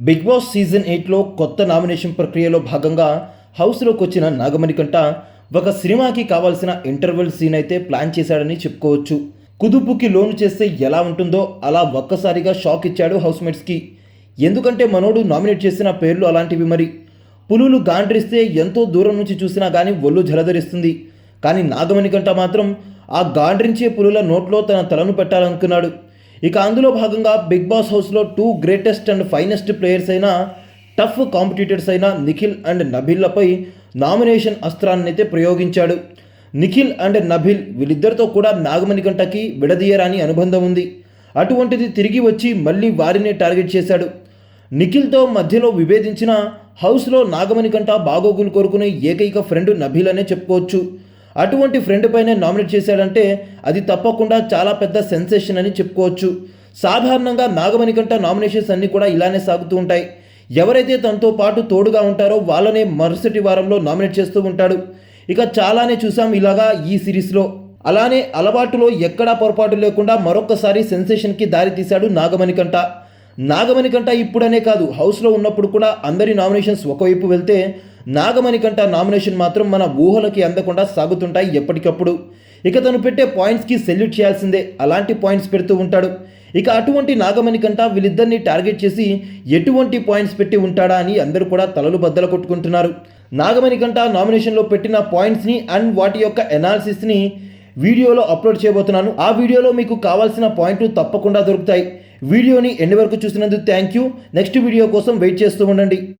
Big boss season ఎయిట్లో కొత్త nomination ప్రక్రియలో భాగంగా హౌస్లోకి వచ్చిన నాగమణి కంట ఒక సినిమాకి కావాల్సిన ఇంటర్వెల్ సీన్ అయితే ప్లాన్ చేశాడని చెప్పుకోవచ్చు. కుదుపుకి లోను చేస్తే ఎలా ఉంటుందో అలా ఒక్కసారిగా షాక్ ఇచ్చాడు హౌస్మేట్స్కి. ఎందుకంటే మనోడు నామినేట్ చేసిన పేర్లు అలాంటివి మరి. పులులు గాండ్రిస్తే ఎంతో దూరం నుంచి చూసినా కానీ ఒళ్ళు జలధరిస్తుంది. కానీ నాగమణి కంట మాత్రం ఆ గాండ్రించే పులుల నోట్లో తన తలను పెట్టాలనుకున్నాడు. ఇక అందులో భాగంగా బిగ్ బాస్ హౌస్లో two greatest and finest players అయిన టఫ్ కాంపిటీటర్స్ అయిన నిఖిల్ అండ్ నభిల్లపై నామినేషన్ అస్త్రాన్ని అయితే ప్రయోగించాడు. నిఖిల్ అండ్ నభిల్ వీళ్ళిద్దరితో కూడా నాగమణి గంటకి విడదీయరాని అనుబంధం ఉంది. అటువంటిది తిరిగి వచ్చి మళ్ళీ వారినే టార్గెట్ చేశాడు. నిఖిల్తో మధ్యలో విభేదించిన హౌస్లో నాగమణి గంట బాగోగులు కోరుకునే ఏకైక ఫ్రెండ్ నభిల్ అనే చెప్పుకోవచ్చు. అటువంటి ఫ్రెండ్ పైనే నామినేట్ చేశాడంటే అది తప్పకుండా చాలా పెద్ద సెన్సేషన్ అని చెప్పుకోవచ్చు. సాధారణంగా నాగమణి కంట నామినేషన్స్ అన్నీ కూడా ఇలానే సాగుతూ ఉంటాయి. ఎవరైతే తనతో పాటు తోడుగా ఉంటారో వాళ్ళనే మరుసటి వారంలో నామినేట్ చేస్తూ ఉంటాడు. ఇక చాలానే చూసాం ఇలాగా ఈ సిరీస్లో అలానే అలవాటులో ఎక్కడా పొరపాటు లేకుండా మరొక్కసారి సెన్సేషన్కి దారి తీశాడు నాగమణి కంట ఇప్పుడనే కాదు హౌస్లో ఉన్నప్పుడు కూడా అందరి నామినేషన్స్ ఒకవైపు వెళ్తే నాగమణి కంట నామినేషన్ మాత్రం మన ఊహలకి అందకుండా సాగుతుంటాయి ఎప్పటికప్పుడు. ఇక తను పెట్టే పాయింట్స్కి సెల్యూట్ చేయాల్సిందే అలాంటి పాయింట్స్ పెడుతూ ఉంటాడు. ఇక అటువంటి నాగమణి కంట వీళ్ళిద్దరిని టార్గెట్ చేసి ఎటువంటి పాయింట్స్ పెట్టి ఉంటాడా అని అందరూ కూడా తలలు బద్దలు కొట్టుకుంటున్నారు. నాగమణి కంట నామినేషన్లో పెట్టిన పాయింట్స్ని అండ్ వాటి యొక్క ఎనాలిసిస్ని వీడియోలో అప్లోడ్ చేయబోతున్నాను. ఆ వీడియోలో మీకు కావాల్సిన పాయింట్లు తప్పకుండా దొరుకుతాయి. వీడియోని ఎండ్ వరకు చూసినందుకు థ్యాంక్ యూ. నెక్స్ట్ వీడియో కోసం వెయిట్ చేస్తూ ఉండండి.